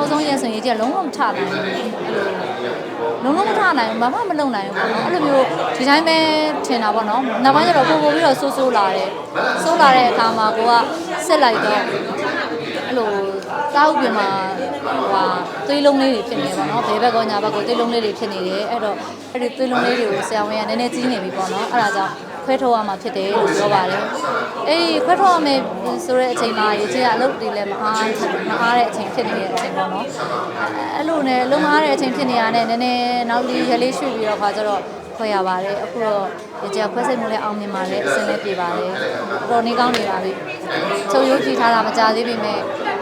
မဆုံးရင်ဆိုရင်ကြီးကလုံးဝမထနိုင်ဘူးအဲ့လိုလုံးလုံးမထနိုင်ဘူးဘာမှမလုပ်နိုင်ဘူးပေါ့နော်အဲ့လိုမျိုးဒီတိုင်းပဲထင်တာပေါ့နော်နောက်ပိုင်းကျတော့ပို့ပို့ပြီးတော့ဆိုးဆိုးလာတယ်ဆိုးလာတဲ့အခါမှာကိုကဆက်လိုက်တော့အဲ့လိုတောက်ပြင်မှာဟိုဟာသွေးလုံးလေးတွေဖြစ်နေပါတော့ဘဲဘက်ကညာဘက်ကိုသွေးလုံးလေးတွေဖြစ်နေတယ်အဲ့တော့အဲ့ဒီသွေးလုံးလေးတွေကိုဆရာဝန်ကနည်းနည်းကြီးနေပြီပေါ့နော်အဲ့ဒါကြောင့်ခွဲထုတ်ရမှာဖြစ်တယ်လို့ပြောပါတယ် အဲ့ဒီခွဲထုတ်ရမယ်ဆိုတဲ့အချိန်မှာရေချင်းကအလုပ်တွေလည်းမအားမအားတဲ့အချိန်ဖြစ်နေတဲ့အချိန်ပေါ့နော်အဲ့လိုနဲ့လုံအားတဲ့အချိန်ဖြစ်နေရတဲ့နည်းနည်းနောက်လေးရလေးရွှေ့ပြီးတော့ခါကျတော့ ခွဲရပါတယ်အခုတော့ရေချင်းခွဲစိတ်မှုလည်းအောင်မြင်ပါတယ်အဆင်လည်းပြေပါတယ်တော်နေကောင်းနေပါပြီချုပ်ရုပ်ကြည့်ထားတာမကြသေးပေမဲ့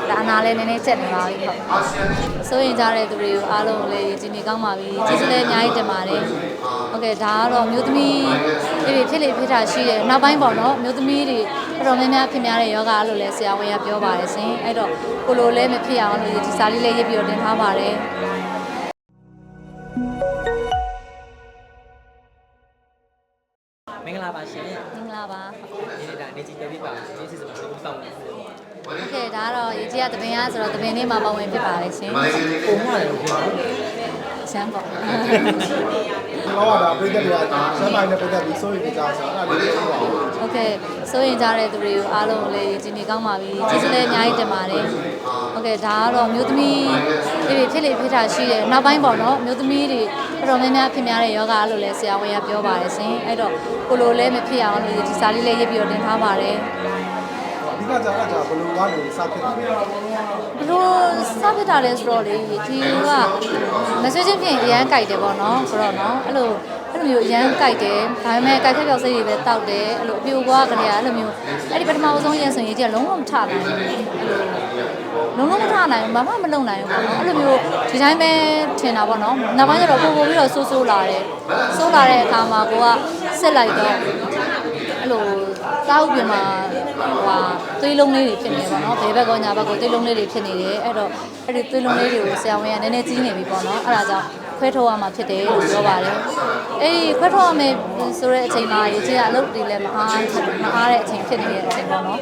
ဒါအနာလည်းနည်းနည်းချက်နေပါပြီဟုတ်စိုးရင်ကြတဲ့သူတွေကိုအားလုံးလည်းရေချင်းနေကောင်းပါပြီကျေးဇူးလည်းအများကြီးတင်ပါတယ်ဟုတ်ကဲ့ဒါကတော့မျိုးသမီးတွေဖြစ်လေဖြစ်တာရှိတယ်နောက်ပိုင်းပေါ့နော်မျိုးသမီးတွေတော်တော်များများဖြစ်များတဲ့ယောဂလို့လည်းဆရာဝန်ကပြောပါတယ်ရှင်အဲ့တော့ကိုလိုလည်းမဖြစ်အောင်လို့ဒီစာလေးလေးရေးပြီးတော့တင်ထားပါတယ် င်္ဂလာပါရှင်မင်္ဂလာပါဒီနေ့ဒါနေကြီးတက်ပြီးပါဒီစစ်စစ်မှာဘယ်လိုစောင့်နေလဲဟုတ်ကဲ့ဒါကတော့ရေကြီးကတပင်ရဆိုတော့တပင်လေးမှာပါဝင်ဖြစ်ပါတယ်ရှင်ပုံမှန်လို့ပြောရှမ်းပေါ့တော့ဒါပြိတ္တတွေကဆမ်းပိုင်းနဲ့ပတ်သက်ပြီးစိုးရိမ်ကြတာဆိုတော့အဲ့ဒါလေးပြောပါဦး ဟုတ်ကဲ့စိုးရင်ကြတဲ့သူတွေကိုအားလုံးလည်းရေကြီးနေကောင်းပါပြီကျေးဇူးလည်းအများကြီးတင်ပါတယ်ဟုတ်ကဲ့ဒါကတော့မျိုးသမီးတွေဖြစ်လေဖြစ်တာရှိတယ်နောက်ပိုင်းပေါ့နော်မျိုးသမီးတွေတော်တော်များများဖြစ်များတဲ့ယောဂလို့လည်းဆရာဝန်ကပြောပါတယ်ရှင်အဲ့တော့ကိုလိုလည်းမဖြစ်အောင်လို့ဒီစာလေးလေးရေးပြီးတော့တင်ထားပါတယ်အဓိကကြာတာဘယ်လိုကနေစဖြစ်တာလဲဘလို့စဖြစ်တာလဲဆိုတော့လေဒီကမဆွေးချင်းဖြင့်အရန်ကြိုက်တယ်ပေါ့နော်ဆိုတော့နော်အဲ့လို အဲ့လိုမျိုးအရန်ကြိုက်တယ်ဒါပေမဲ့ကြိုက်ခက်ပြောက်စိတ်တွေပဲတောက်တယ်အဲ့လိုအပြိုကွာကြရအဲ့လိုမျိုးအဲ့ဒီပထမဆုံးရင်ဆိုရင်ကြီးကလုံးဝမထနိုင်ဘူးအဲ့လိုလုံးလုံးမထနိုင်ဘူးဘာမှမလုပ်နိုင်ဘူးပေါ့နော်အဲ့လိုမျိုးဒီတိုင်းပဲထင်တာပေါ့နော်နောက်ပိုင်းကျတော့ပို့ပို့ပြီးတော့ဆိုးဆိုးလာတယ်ဆိုးလာတဲ့အခါမှာကိုကဆက်လိုက်တော့အဲ့လိုတောက်ပြင်မှာဟိုဟာသွေးလုံးလေးတွေဖြစ်နေပါတော့ဘဲဘက်ကညာဘက်ကိုသွေးလုံးလေးတွေဖြစ်နေတယ်အဲ့တော့အဲ့ဒီသွေးလုံးလေးတွေကိုဆရာဝန်ကနည်းနည်းကြီးနေပြီပေါ့နော်အဲ့ဒါကြောင့် ခွဲထုတ်ရမှာဖြစ်တယ်လို့ပြောပါတယ်အဲ့ဒီခွဲထုတ်ရမယ်ဆိုတဲ့အချိန်မှာရေချင်းကအလုပ်တွေလည်းမအားမအားတဲ့အချိန်ဖြစ်နေတဲ့အချိန်ပေါ့နော်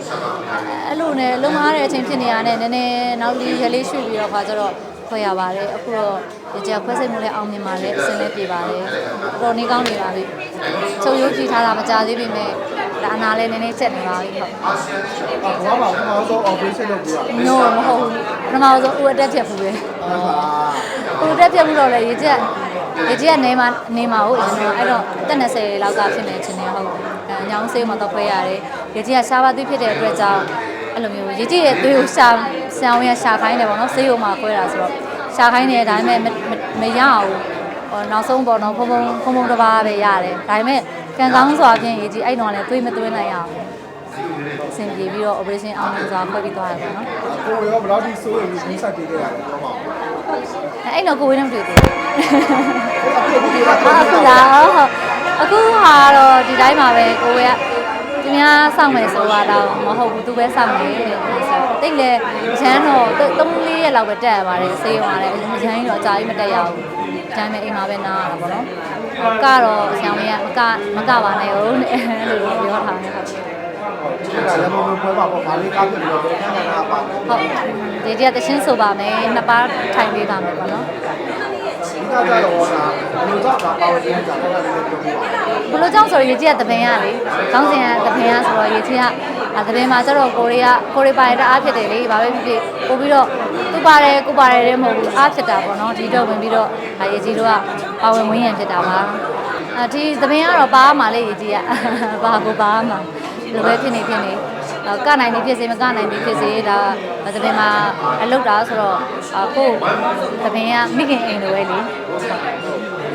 အဲ့လိုနဲ့လုံအားတဲ့အချိန်ဖြစ်နေရတဲ့နည်းနည်းနောက်လေးရလေးရွှေ့ပြီးတော့ခါကျတော့ခွဲရပါတယ်အခုတော့ရေချင်းခွဲစိတ်မှုလည်းအောင်မြင်ပါတယ်အဆင်လည်းပြေပါတယ်တော်နေကောင်းနေပါပြီချုပ်ရုပ်ကြည့်ထားတာမကြသေးပေမဲ့ဒါအနာလည်းနည်းနည်းချက်နေပါပြီဟုတ်ဘာမှမဟုတ်တော့ operation လုပ်ပြီးတာ no မဟုတ်ဘူးပထမဆုံးဦးအတက်ဖြတ်ဘူးပဲအာ ဦးအတက်ဖြတ်ဘူးတော့လေရေချက်ရေချက်ကနေမှာနေမှာဟုတ်အရင်ကအဲ့တော့တက်20လောက်ကဖြစ်နေချင်းနေဟုတ်အဲညောင်းဆေးမှာတော့ခွဲရတယ်ရေချက်ကရှားပါသွေးဖြစ်တဲ့အတွက်ကြောင့်အဲ့လိုမျိုးရေချက်ရဲ့သွေးကိုရှာဆံဝင်ရှာခိုင်းတယ်ပေါ့နော်ဆေးရုံမှာခွဲတာဆိုတော့ရှာခိုင်းတယ်ဒါပေမဲ့မရအောင်ဟောနောက်ဆုံးပေါ့နော်ဖုံဖုံဖုံဖုံတစ်ပါးပဲရတယ်ဒါပေမဲ့ကံကောင်းစွာဖြင့်ရေချက်အဲ့တော့လည်းသွေးမသွင်းနိုင်အောင်အဆင်ပြေပြီးတော့ operation အောင်မြင်စွာခွဲပြီးသွားတယ်ပေါ့နော်ကိုရောဘယ်လောက်ထိစိုးရိမ်ပြီးဆက်တည်ခဲ့ရလဲပြောပါဦး အဲ့တော့ကိုဝင်းနဲ့မတွေ့သေးဘူးအခုဒီက။အခုလားဟုတ်အခုဟာတော့ဒီတိုင်းမှာပဲကိုဝဲကသူများစောင့်မယ်ဆိုတာတော့မဟုတ်ဘူးသူပဲစောင့်နေတယ်ဆိုတော့တိတ်လေရန်တော့သုံးလေးရက်လောက်ပဲတက်ရပါတယ်ဆေးရုံရတယ်ရန်ကြီးတော့အကြာကြီးမတက်ရဘူး။ဒါပေမဲ့အိမ်မှာပဲနားရတာပေါ့နော်။ကတော့ဆံဝင်ကမကမကပါနဲ့ဟုတ်နဲ့အဲ့လိုပြောထားတယ်ဟုတ်ဒီကလည်းမမပွဲပါပေါ့ဗာလေးကားဖြစ်ပြီးတော့ဘယ်ခန်းကနာပါဟုတ် ဒီတည်းကတချင်းဆိုပါမယ်နှစ်ပါးထိုင်ပေးပါမယ်ပေါ့နော်ဒီကကြတော့ဒါဘယ်လိုကြောင့်ပါပါဝင်ကြတာလဲလည်းပြောပြပါဘလို့ကြောင့်ဆိုတော့ရေကြီးကတပင်ရလေခေါင်းစဉ်ကတပင်ရဆိုတော့ရေကြီးကတပင်မှာကျတော့ကိုရီးယားကိုရီးပါရတဲ့အားဖြစ်တယ်လေဘာပဲဖြစ်ဖြစ်ပို့ပြီးတော့သူပါတယ်ကိုပါတယ်တဲ့မဟုတ်ဘူးအားဖြစ်တာပေါ့နော်ဒီတော့ဝင်ပြီးတော့ရေကြီးတို့ကပါဝင်ဝင်ရန်ဖြစ်တာပါအဒီတပင်ကတော့ပါမှာလေရေကြီးကပါကိုပါမှာဒီလိုပဲဖြစ်နေဖြစ်နေ ကနိုင်နေဖြစ်စေမကနိုင်နေဖြစ်စေဒါတပင်မှာအလုပ်တာဆိုတော့ကိုတပင်ကမိခင်အိမ်လိုပဲလေ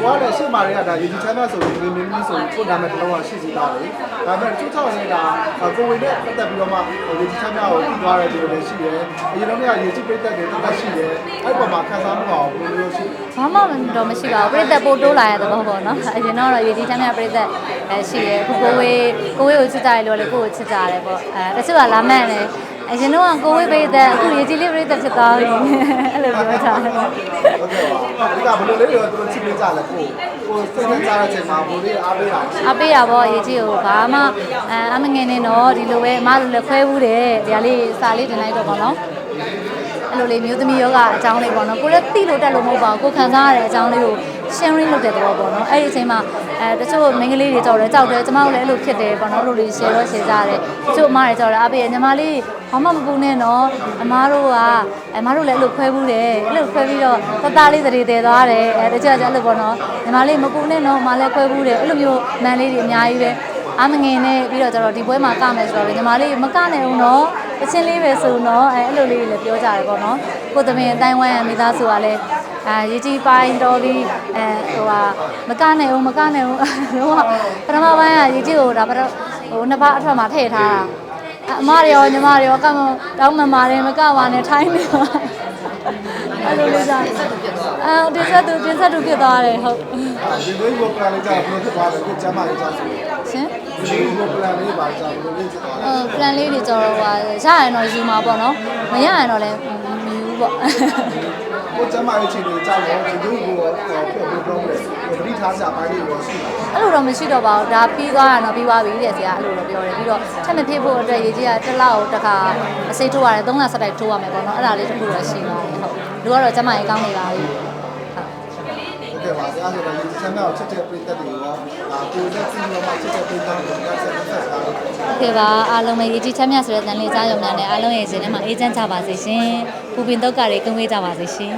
ဘွားလည်းရှေ့မှာတွေကဒါရေကြီးချမ်းသာဆိုရင်မင်းမင်းဆိုကိုနာမည်တစ်လုံးကရှိစီသားလေဒါပေမဲ့သူ့ချောင်းနေတာကိုဝင်နဲ့ပတ်သက်ပြီးတော့မှရေကြီးချမ်းသာကိုပြီးသွားတယ်လို့လည်းရှိတယ်အရင်တော့ကရေကြီးပိတ်သက်တယ်တက်ရှိတယ်အဲ့ပေါ်မှာခန်းစားမှုအောင်ဘယ်လိုရှိဘာမှတော့မရှိပါဘူးပြိသက်ပို့တိုးလာရတဲ့သဘောပေါ့နော်အရင်တော့ရေကြီးချမ်းမြပြိသက်အဲရှိတယ်အခုကိုဝေးကိုဝေးကိုချစ်ကြတယ်လို့လည်းကိုကိုချစ်ကြတယ်ပေါ့အဲတချို့ကလာမန့်တယ် အရင်တော့ကိုဝေးပြိသက်အခုရေကြီးလေးပြိသက်ဖြစ်သွားပြီအဲ့လိုပြောထားတယ်ဟုတ်ကဲ့ပါဒီကဘယ်လိုလေးတွေတော့သူတို့ချစ်ပေးကြလဲကိုကိုစိတ်နဲ့ကြားတဲ့အချိန်မှာဘိုးလေးအားပေးတာရှိအပေးရပေါ့ရေကြီးကိုဘာမှအဲအမငယ်နေတော့ဒီလိုပဲအမလိုလည်းခွဲဘူးတယ်ဒီကလေးစာလေးတင်လိုက်တော့ပေါ့နော် အဲ့လိုလေးမျိုးသမီးယောဂအကြောင်းလေးပေါ့နော်ကိုလည်းသိလို့တက်လို့မဟုတ်ပါဘူးကိုခံစားရတဲ့အကြောင်းလေးကို sharing လုပ်တဲ့သဘောပေါ့နော်အဲ့ဒီအချိန်မှာအဲတချို့မိန်းကလေးတွေကြောက်တယ်ကြောက်တယ်ကျမတို့လည်းအဲ့လိုဖြစ်တယ်ပေါ့နော်အဲ့လိုလေး share တော့ share ကြတယ်တချို့အမတွေကြောက်တယ်အဖေညီမလေးဘာမှမပူနဲ့နော်အမားတို့ကအမားတို့လည်းအဲ့လိုခွဲဘူးတယ်အဲ့လိုခွဲပြီးတော့တသားလေးသတိတည်သွားတယ်အဲတချို့ကအဲ့လိုပေါ့နော်ညီမလေးမပူနဲ့နော်အမလည်းခွဲဘူးတယ်အဲ့လိုမျိုးမန်လေးတွေအများကြီးပဲအမငယ်နဲ့ပြီးတော့ကျတော့ဒီပွဲမှာကမယ်ဆိုတော့လေညီမလေးမကနိုင်ဘူးနော် အချင်းလေးပဲဆိုတော့အဲအဲ့လိုလေးတွေလည်းပြောကြတယ်ပေါ့နော်ကိုသမင်အတိုင်းဝိုင်းရမိသားစုကလည်းအဲရေကြီးပိုင်းတော်ပြီးအဲဟိုဟာမကနိုင်ဘူးမကနိုင်ဘူးလုံးဝပထမပိုင်းကရေကြီးကိုဒါပထဟိုနှစ်ပတ်အထက်မှာထည့်ထားတာအမတွေရောညီမတွေရောကမတောင်းမမာတယ်မကပါနဲ့ထိုင်းနေပါ အဲ့လိုလေးကြအဲတင်ဆက်သူတင်ဆက်သူဖြစ်သွားတယ်ဟုတ်ဒီလိုကို plan လေးကြာဘယ်လိုဖြစ်သွားလဲကိုကျမ်းမာရေးကြောင့်ဆိုရှင်ဒီလိုကို plan လေးပါကြာဘယ်လိုလေးဖြစ်သွားလဲအဲ plan လေးတွေကြော်တော့ဟာရရင်တော့ယူမှာပေါ့နော်မရရင်တော့လည်း မြူးပေါ့ကိုကျမရဲ့ချိန်ကိုကြောက်တော့ဒီလိုကိုတော့ပြောပြတော့မယ်ပရိထားစာပိုင်းလေးကိုရှိတယ်အဲ့လိုတော့မရှိတော့ပါဘူးဒါပြီးသွားတာတော့ပြီးသွားပြီတဲ့ဆရာအဲ့လိုတော့ပြောတယ်ပြီးတော့ချက်မဖြစ်ဖို့အတွက်ရေကြီးကတစ်လောက်တစ်ခါအစိထိုးရတယ်သုံးလဆက်တိုက်ထိုးရမယ်ပေါ့နော်အဲ့ဒါလေးတစ်ခုတော့ရှိပါတယ်ဟုတ်လူကတော့ကျမရဲ့ကောင်းနေပါပြီဟုတ်ကဲ့ပါဆရာဆိုတော့ဒီဆန္ဒကိုချက်ချက်ပြည့်သက်တယ်ရောဒါကိုလက်ရှိတော့မှချက်ချက်ပြည့်သက်တယ်ကဆက်ဆက်တာဟုတ်ကဲ့ပါအားလုံးပဲရေကြီးချမ်းမြဆိုတဲ့တန်လေးကြားရုံများနဲ့အားလုံးရဲ့ရှင်ထဲမှာအေးချမ်းကြပါစေရှင် ပူပင်တော့ကတွေကင်းဝေးကြပါစေရှင်